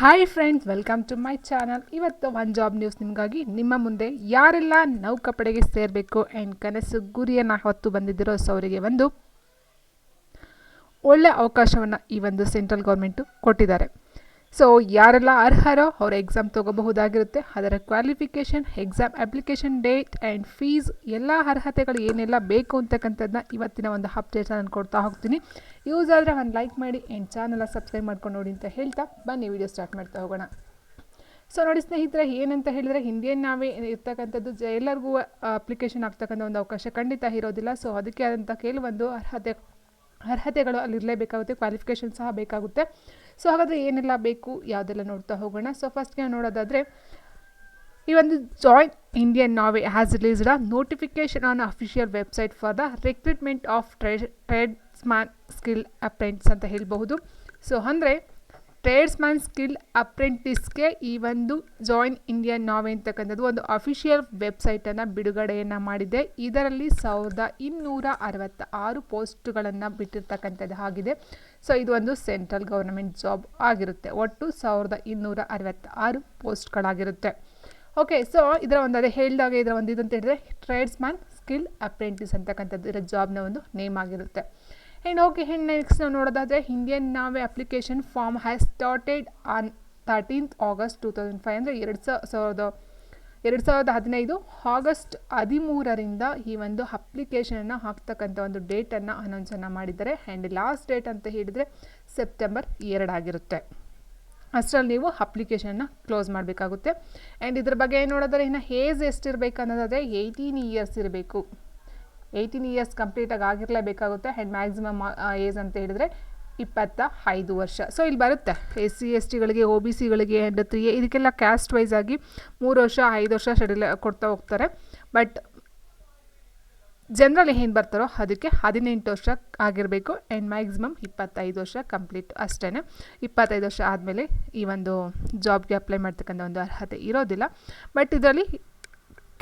Hi friends welcome to my channel ಇವತ್ತು one job news ನಿಮಗಾಗಿ. ನಿಮ್ಮ ಮುಂದೆ ಯಾರೆಲ್ಲ ನೌಕಾಪಡೆಗೆ ಸೇರಬೇಕು ಆ್ಯಂಡ್ ಕನಸು ಗುರಿಯನ್ನು ಹೊತ್ತು ಬಂದಿದ್ದಿರೋ ಸೊ ಒಂದು ಒಳ್ಳೆ ಅವಕಾಶವನ್ನು ಈ ಒಂದು ಸೆಂಟ್ರಲ್ ಗೌರ್ಮೆಂಟು ಕೊಟ್ಟಿದ್ದಾರೆ. ಸೊ ಯಾರೆಲ್ಲ ಅರ್ಹರೋ ಅವರು ಎಕ್ಸಾಮ್ ತೊಗೋಬಹುದಾಗಿರುತ್ತೆ. ಅದರ qualification exam application date and fees ಎಲ್ಲ ಅರ್ಹತೆಗಳು ಏನೆಲ್ಲ ಬೇಕು ಅಂತಕ್ಕಂಥದ್ದನ್ನ ಇವತ್ತಿನ ಒಂದು ಅಪ್ಡೇಟ್ಸ್ ನಾನು ಕೊಡ್ತಾ ಹೋಗ್ತೀನಿ. ಯೂಸ್ ಆದರೆ ಒಂದು ಲೈಕ್ ಮಾಡಿ ಆ್ಯಂಡ್ ಚಾನಲ್ನ ಸಬ್ಸ್ಕ್ರೈಬ್ ಮಾಡ್ಕೊಂಡು ನೋಡಿ ಅಂತ ಹೇಳ್ತಾ ಬನ್ನಿ ವಿಡಿಯೋ ಸ್ಟಾರ್ಟ್ ಮಾಡ್ತಾ ಹೋಗೋಣ. ಸೊ ನೋಡಿ ಸ್ನೇಹಿತರೆ, ಏನಂತ ಹೇಳಿದರೆ ಹಿಂದಿಯನ್ನು ನಾವೇ ಇರ್ತಕ್ಕಂಥದ್ದು ಎಲ್ಲರಿಗೂ ಅಪ್ಲಿಕೇಶನ್ ಆಗ್ತಕ್ಕಂಥ ಒಂದು ಅವಕಾಶ ಖಂಡಿತ ಇರೋದಿಲ್ಲ. ಸೊ ಅದಕ್ಕೆ ಆದಂಥ ಕೆಲವೊಂದು ಅರ್ಹತೆ ಅರ್ಹತೆಗಳು ಅಲ್ಲಿ ಇರಲೇಬೇಕಾಗುತ್ತೆ ಕ್ವಾಲಿಫಿಕೇಷನ್ ಸಹ ಬೇಕಾಗುತ್ತೆ. ಸೊ ಹಾಗಾದರೆ ಏನೆಲ್ಲ ಬೇಕು ಯಾವುದೆಲ್ಲ ನೋಡ್ತಾ ಹೋಗೋಣ. ಸೊ ಫಸ್ಟ್ಗೆ ನೋಡೋದಾದರೆ, ಈ ಒಂದು joint Indian navy has released a notification on official website for the recruitment of trade man skill apprentice ಅಂತ ಹೇಳಬಹುದು. ಸೊ ಅಂದರೆ ಟ್ರೇಡ್ಸ್ಮ್ಯಾನ್ ಸ್ಕಿಲ್ ಅಪ್ರೆಂಟಿಸ್ಗೆ ಈ ಒಂದು ಜಾಯಿನ್ ಇಂಡಿಯನ್ ನಾವೆ ಅಂತಕ್ಕಂಥದ್ದು ಒಂದು ಅಫಿಷಿಯಲ್ ವೆಬ್ಸೈಟನ್ನು ಬಿಡುಗಡೆಯನ್ನು ಮಾಡಿದೆ. ಇದರಲ್ಲಿ ಸಾವಿರದ ಇನ್ನೂರ ಅರವತ್ತ ಆರು ಪೋಸ್ಟ್ಗಳನ್ನು ಬಿಟ್ಟಿರ್ತಕ್ಕಂಥದ್ದು ಆಗಿದೆ ಸೊ ಇದು ಒಂದು ಸೆಂಟ್ರಲ್ ಗೌರ್ಮೆಂಟ್ ಜಾಬ್ ಆಗಿರುತ್ತೆ. ಒಟ್ಟು ಸಾವಿರದ ಇನ್ನೂರ ಅರವತ್ತ ಆರು ಪೋಸ್ಟ್ಗಳಾಗಿರುತ್ತೆ. ಓಕೆ ಸೊ ಇದರ ಒಂದು ಅದೇ ಹೇಳಿದಾಗ ಇದರ ಒಂದು ಇದಂತ ಹೇಳಿದ್ರೆ ಟ್ರೇಡ್ಸ್ಮ್ಯಾನ್ ಸ್ಕಿಲ್ ಅಪ್ರೆಂಟಿಸ್ ಅಂತಕ್ಕಂಥದ್ದು, ಇದರ ಜಾಬ್ನ ಒಂದು ನೇಮ್ ಆಗಿರುತ್ತೆ. ಆ್ಯಂಡ್ ಓಕೆ ಹೆಣ್ಣು ನೆಕ್ಸ್ಟ್ ನಾವು ನೋಡೋದಾದರೆ Indian navy application form has started on thirteenth August two thousand five ಅಂದರೆ ಎರಡು ಸಾವಿರದ ಎರಡು ಸಾವಿರದ ಹದಿನೈದು ಆಗಸ್ಟ್ ಹದಿಮೂರರಿಂದ ಈ ಒಂದು ಅಪ್ಲಿಕೇಶನನ್ನು ಹಾಕ್ತಕ್ಕಂಥ ಒಂದು ಡೇಟನ್ನು ಅನೌನ್ಸನ್ನು ಮಾಡಿದ್ದಾರೆ. ಆ್ಯಂಡ್ ಲಾಸ್ಟ್ ಡೇಟ್ ಅಂತ ಹೇಳಿದರೆ ಸೆಪ್ಟೆಂಬರ್ ಎರಡಾಗಿರುತ್ತೆ ಅಷ್ಟರಲ್ಲಿ ನೀವು ಅಪ್ಲಿಕೇಶನ್ನ ಕ್ಲೋಸ್ ಮಾಡಬೇಕಾಗುತ್ತೆ. ಆ್ಯಂಡ್ ಇದ್ರ ಬಗ್ಗೆ ಏನು ನೋಡಿದ್ರೆ ಇನ್ನು ಏಜ್ ಎಷ್ಟಿರಬೇಕು ಅನ್ನೋದಾದರೆ ಏಯ್ಟೀನ್ ಇಯರ್ಸ್ ಇರಬೇಕು. ಏಯ್ಟೀನ್ ಇಯರ್ಸ್ ಕಂಪ್ಲೀಟಾಗಿ ಆಗಿರಲೇಬೇಕಾಗುತ್ತೆ. ಆ್ಯಂಡ್ ಮ್ಯಾಕ್ಸಿಮಮ್ ಏಜ್ ಅಂತ ಹೇಳಿದರೆ ಇಪ್ಪತ್ತ ಐದು ವರ್ಷ. ಸೊ ಇಲ್ಲಿ ಬರುತ್ತೆ. ಎಸ್ ಸಿ ಎಸ್ ಟಿಗಳಿಗೆ ಒ ಬಿ ಸಿಗಳಿಗೆ ಆ್ಯಂಡ್ ತ್ರೀ ಇದಕ್ಕೆಲ್ಲ ಕ್ಯಾಸ್ಟ್ ವೈಸ್ ಆಗಿ ಮೂರು ವರ್ಷ, ಐದು ವರ್ಷ ಶೆಡ್ಯೂಲ್ ಕೊಡ್ತಾ ಹೋಗ್ತಾರೆ. ಬಟ್ ಜನರಲ್ ಏನು ಬರ್ತಾರೋ ಅದಕ್ಕೆ ಹದಿನೆಂಟು ವರ್ಷ ಆಗಿರಬೇಕು. ಆ್ಯಂಡ್ ಮ್ಯಾಕ್ಸಿಮಮ್ ಇಪ್ಪತ್ತೈದು ವರ್ಷ ಕಂಪ್ಲೀಟ್ ಅಷ್ಟೇ ಇಪ್ಪತ್ತೈದು ವರ್ಷ ಆದಮೇಲೆ ಈ ಒಂದು ಜಾಬ್ಗೆ ಅಪ್ಲೈ ಮಾಡ್ತಕ್ಕಂಥ ಒಂದು ಅರ್ಹತೆ ಇರೋದಿಲ್ಲ. ಬಟ್ ಇದರಲ್ಲಿ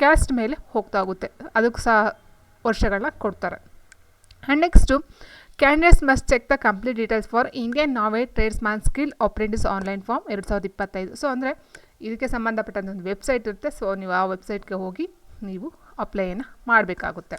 ಕ್ಯಾಸ್ಟ್ ಮೇಲೆ ಹೋಗ್ತಾ ಹೋಗುತ್ತೆ. ಅದಕ್ಕೆ ಸಹ ವರ್ಷಗಳನ್ನ ಕೊಡ್ತಾರೆ. And next candidates must check the complete details for Indian navy tradesman skill apprentice online form ಎರಡು ಸಾವಿರದ ಇಪ್ಪತ್ತೈದು. ಸೊ ಅಂದರೆ ಇದಕ್ಕೆ ಸಂಬಂಧಪಟ್ಟಂಥ ಒಂದು ವೆಬ್ಸೈಟ್ ಇರುತ್ತೆ. ಸೊ ನೀವು ಆ ವೆಬ್ಸೈಟ್ಗೆ ಹೋಗಿ ನೀವು ಅಪ್ಲೈಯನ್ನು ಮಾಡಬೇಕಾಗುತ್ತೆ.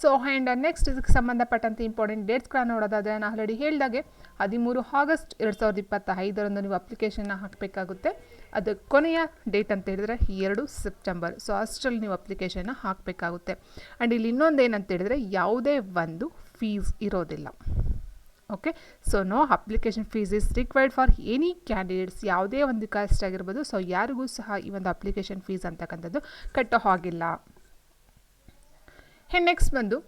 ಸೊ ಆ್ಯಂಡ್ ನೆಕ್ಸ್ಟ್ ಇದಕ್ಕೆ ಸಂಬಂಧಪಟ್ಟಂತೆ ಇಂಪಾರ್ಟೆಂಟ್ ಡೇಟ್ಸ್ಗಳನ್ನ ನೋಡೋದಾದರೆ ನಾನು ಆಲ್ರೆಡಿ ಹೇಳಿದಾಗೆ ಹದಿಮೂರು ಆಗಸ್ಟ್ ಎರಡು ಸಾವಿರದ ಇಪ್ಪತ್ತ ಐದರಂದು ನೀವು ಅಪ್ಲಿಕೇಶನ್ನ ಹಾಕಬೇಕಾಗುತ್ತೆ. ಅದು ಕೊನೆಯ ಡೇಟ್ ಅಂತ ಹೇಳಿದರೆ ಎರಡು ಸೆಪ್ಟೆಂಬರ್ ಸೊ ಅಷ್ಟರಲ್ಲಿ ನೀವು ಅಪ್ಲಿಕೇಶನ್ನ ಹಾಕಬೇಕಾಗುತ್ತೆ. ಆ್ಯಂಡ್ ಇಲ್ಲಿ ಇನ್ನೊಂದು ಏನಂತ ಹೇಳಿದರೆ ಯಾವುದೇ ಒಂದು ಫೀಸ್ ಇರೋದಿಲ್ಲ. Okay so no application fees is required for any candidates ಯಾವುದೇ ಒಂದು ಕಾಸ್ಟ್ ಆಗಿರ್ಬೋದು. ಸೊ ಯಾರಿಗೂ ಸಹ ಈ ಒಂದು ಅಪ್ಲಿಕೇಶನ್ ಫೀಸ್ ಅಂತಕ್ಕಂಥದ್ದು ಕಟ್ಟೋ ಹಾಗಿಲ್ಲ ಹೇ ನೆಕ್ಸ್ಟ್ ಬಂದು.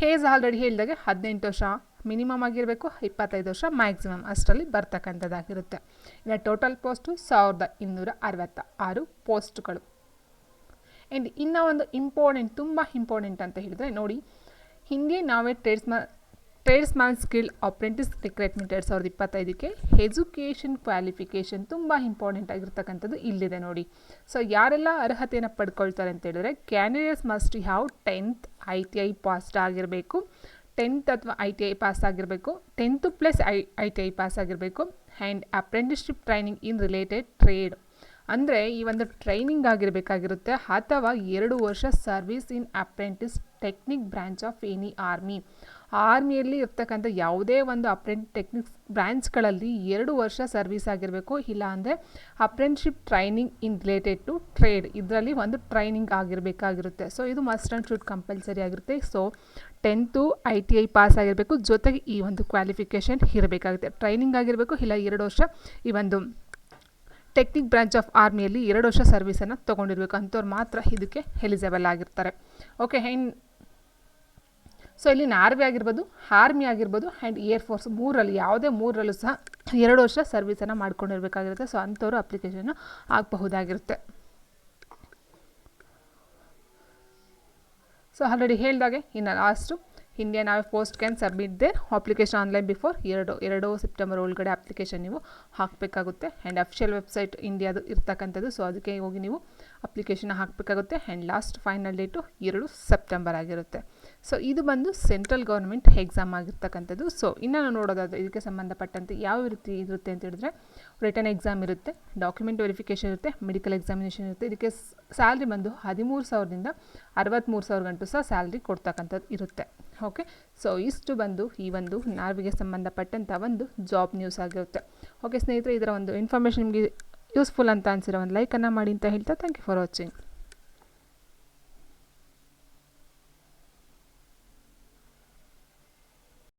ಹೇಸ್ ಆಲ್ರೆಡಿ ಹೇಳಿದಾಗೆ ಹದಿನೆಂಟು ವರ್ಷ ಮಿನಿಮಮ್ ಆಗಿರಬೇಕು, ಇಪ್ಪತ್ತೈದು ವರ್ಷ ಮ್ಯಾಕ್ಸಿಮಮ್ ಅಷ್ಟರಲ್ಲಿ ಬರ್ತಕ್ಕಂಥದ್ದಾಗಿರುತ್ತೆ. ಇನ್ನು ಟೋಟಲ್ ಪೋಸ್ಟು ಸಾವಿರದ ಇನ್ನೂರ ಅರವತ್ತ ಆರು ಪೋಸ್ಟ್ಗಳು ಆ್ಯಂಡ್ ಇನ್ನೂ ಒಂದು ಇಂಪಾರ್ಟೆಂಟ್ ತುಂಬ ಇಂಪಾರ್ಟೆಂಟ್ ಅಂತ ಹೇಳಿದರೆ ನೋಡಿ, ಹಿಂದೆ navy tradesman tradesman skill apprentice recruitment ಎರಡು ಸಾವಿರದ ಇಪ್ಪತ್ತೈದಕ್ಕೆ ಎಜುಕೇಷನ್ ಕ್ವಾಲಿಫಿಕೇಷನ್ ತುಂಬ ಇಂಪಾರ್ಟೆಂಟ್ ಆಗಿರ್ತಕ್ಕಂಥದ್ದು ಇಲ್ಲಿದೆ ನೋಡಿ. ಸೊ ಯಾರೆಲ್ಲ ಅರ್ಹತೆಯನ್ನು ಪಡ್ಕೊಳ್ತಾರೆ ಅಂತ ಹೇಳಿದ್ರೆ candidates must have tenth I T I passed ಆಗಿರಬೇಕು. ಟೆಂತ್ ಅಥವಾ ಐ ಟಿ ಐ ಪಾಸ್ ಆಗಿರಬೇಕು. Tenth plus I I T I pass ಆಗಿರಬೇಕು. And apprenticeship training in related trade ಅಂದರೆ ಈ ಒಂದು ಟ್ರೈನಿಂಗ್ ಆಗಿರಬೇಕಾಗಿರುತ್ತೆ, ಅಥವಾ ಎರಡು ವರ್ಷ service in apprentice technic branch of any army ಆರ್ಮಿಯಲ್ಲಿ ಇರ್ತಕ್ಕಂಥ ಯಾವುದೇ ಒಂದು ಅಪ್ರೆಂಟ್ ಟೆಕ್ನಿಕ್ಸ್ ಬ್ರ್ಯಾಂಚ್ಗಳಲ್ಲಿ ಎರಡು ವರ್ಷ ಸರ್ವಿಸ್ ಆಗಿರಬೇಕು, ಇಲ್ಲ ಅಂದರೆ apprenticeship training in related to trade ಇದರಲ್ಲಿ ಒಂದು ಟ್ರೈನಿಂಗ್ ಆಗಿರಬೇಕಾಗಿರುತ್ತೆ. ಸೊ ಇದು ಮಸ್ಟ್ ಆ್ಯಂಡ್ ಶುಡ್ ಕಂಪಲ್ಸರಿ ಆಗಿರುತ್ತೆ. So tenth I T I pass ಆಗಿರಬೇಕು. ಜೊತೆಗೆ ಈ ಒಂದು ಕ್ವಾಲಿಫಿಕೇಷನ್ ಇರಬೇಕಾಗುತ್ತೆ. ಟ್ರೈನಿಂಗ್ ಆಗಿರಬೇಕು, ಇಲ್ಲ ಎರಡು ವರ್ಷ ಈ ಒಂದು ಟೆಕ್ನಿಕ್ ಬ್ರಾಂಚ್ ಆಫ್ ಆರ್ಮಿಯಲ್ಲಿ ಎರಡು ವರ್ಷ ಸರ್ವಿಸನ್ನು ತೊಗೊಂಡಿರ್ಬೇಕು. ಅಂಥವ್ರು ಮಾತ್ರ ಇದಕ್ಕೆ ಎಲಿಜಿಬಲ್ ಆಗಿರ್ತಾರೆ. ಓಕೆ ಹೆಂಗ್ ಸೊ ಇಲ್ಲಿ ಆರ್ಮಿ ಆಗಿರ್ಬೋದು ಆರ್ಮಿ ಆಗಿರ್ಬೋದು ಆ್ಯಂಡ್ ಏರ್ ಫೋರ್ಸ್ ಮೂರಲ್ಲಿ ಯಾವುದೇ ಮೂರರಲ್ಲೂ ಸಹ ಎರಡು ವರ್ಷ ಸರ್ವಿಸನ್ನು ಮಾಡ್ಕೊಂಡಿರ್ಬೇಕಾಗಿರುತ್ತೆ. ಸೊ ಅಂಥವ್ರು ಅಪ್ಲಿಕೇಶನ್ನು ಆಗಬಹುದಾಗಿರುತ್ತೆ ಸೊ ಆಲ್ರೆಡಿ ಹೇಳಿದಾಗೆ, ಇನ್ನು last Indian navy post can submit their application online before ಎರಡು ಎರಡು ಸೆಪ್ಟೆಂಬರ್ ಒಳಗಡೆ ಅಪ್ಲಿಕೇಶನ್ ನೀವು ಹಾಕಬೇಕಾಗುತ್ತೆ. ಆ್ಯಂಡ್ ಅಫಿಷಿಯಲ್ ವೆಬ್ಸೈಟ್ ಇಂಡಿಯಾದು ಇರ್ತಕ್ಕಂಥದ್ದು. ಸೊ ಅದಕ್ಕೆ ಹೋಗಿ ನೀವು ಅಪ್ಲಿಕೇಶನ್ ಹಾಕಬೇಕಾಗುತ್ತೆ. ಆ್ಯಂಡ್ ಲಾಸ್ಟ್ ಫೈನಲ್ ಡೇಟು ಎರಡು ಸೆಪ್ಟೆಂಬರ್ ಆಗಿರುತ್ತೆ. ಸೊ ಇದು ಬಂದು ಸೆಂಟ್ರಲ್ ಗೌರ್ಮೆಂಟ್ ಎಕ್ಸಾಮ್ ಆಗಿರ್ತಕ್ಕಂಥದ್ದು. ಸೊ ಇನ್ನು ನಾವು ನೋಡೋದಾದರೆ ಇದಕ್ಕೆ ಸಂಬಂಧಪಟ್ಟಂತೆ ಯಾವ ರೀತಿ ಇರುತ್ತೆ ಅಂತ ಹೇಳಿದ್ರೆ ರಿಟರ್ನ್ ಎಕ್ಸಾಮ್ ಇರುತ್ತೆ ಡಾಕ್ಯುಮೆಂಟ್ ವೆರಿಫಿಕೇಷನ್ ಇರುತ್ತೆ ಮೆಡಿಕಲ್ ಎಕ್ಸಾಮಿನೇಷನ್ ಇರುತ್ತೆ. ಇದಕ್ಕೆ ಸ್ಯಾಲ್ರಿ ಬಂದು ಹದಿಮೂರು ಸಾವಿರದಿಂದ ಅರವತ್ತ್ಮೂರು ಸಾವಿರ ಗಂಟು ಸಹ ಸ್ಯಾಲ್ರಿ ಕೊಡ್ತಕ್ಕಂಥದ್ದು ಇರುತ್ತೆ. ಓಕೆ ಸೊ ಇಷ್ಟು ಬಂದು ಈ ಒಂದು ನಾರ್ವಿಗೆ ಸಂಬಂಧಪಟ್ಟಂಥ ಒಂದು ಜಾಬ್ ನ್ಯೂಸ್ ಆಗಿರುತ್ತೆ. ಓಕೆ ಸ್ನೇಹಿತರೆ, ಇದರ ಒಂದು ಇನ್ಫಾರ್ಮೇಷನ್ ನಿಮಗೆ ಯೂಸ್ಫುಲ್ ಅಂತ ಅನಿಸಿರೋ ಒಂದು ಲೈಕನ್ನು ಮಾಡಿ ಅಂತ ಹೇಳ್ತಾ ಥ್ಯಾಂಕ್ ಯು ಫಾರ್ ವಾಚಿಂಗ್